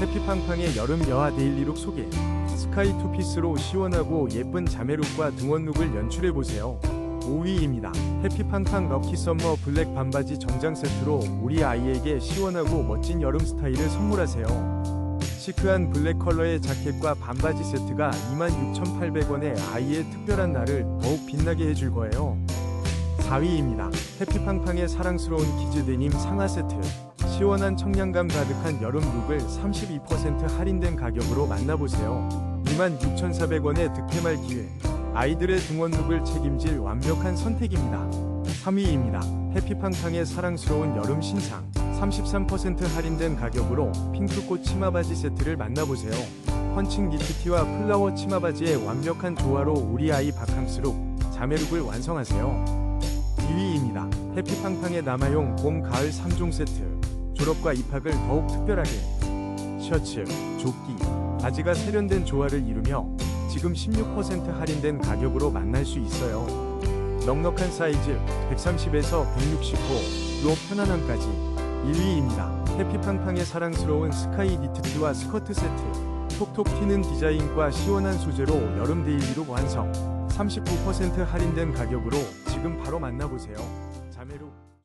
해피팡팡의 여름 여하 데일리룩 소개 스카이 투피스로 시원하고 예쁜 자매룩과 등원룩을 연출해보세요 5위입니다 해피팡팡 럭키 썸머 블랙 반바지 정장 세트로 우리 아이에게 시원하고 멋진 여름 스타일을 선물하세요 시크한 블랙 컬러의 자켓과 반바지 세트가 26,800원에 아이의 특별한 날을 더욱 빛나게 해줄 거예요 4위입니다. 해피팡팡의 사랑스러운 키즈 데님 상하 세트. 시원한 청량감 가득한 여름 룩을 32% 할인된 가격으로 만나보세요. 26,400원의 득템할 기회. 아이들의 등원 룩을 책임질 완벽한 선택입니다. 3위입니다. 해피팡팡의 사랑스러운 여름 신상. 33% 할인된 가격으로 핑크꽃 치마바지 세트를 만나보세요. 펀칭 니트티와 플라워 치마바지의 완벽한 조화로 우리 아이 바캉스룩, 자매룩을 완성하세요. 2위입니다. 해피팡팡의 남아용 봄 가을 3종 세트. 졸업과 입학을 더욱 특별하게. 셔츠, 조끼, 바지가 세련된 조화를 이루며 지금 16% 할인된 가격으로 만날 수 있어요. 넉넉한 사이즈 130에서 165, 로 편안함까지 1위입니다. 해피팡팡의 사랑스러운 스카이 니트티와 스커트 세트. 톡톡 튀는 디자인과 시원한 소재로 여름 데일리룩 완성. 39% 할인된 가격으로 지금 바로 만나보세요. 자매룩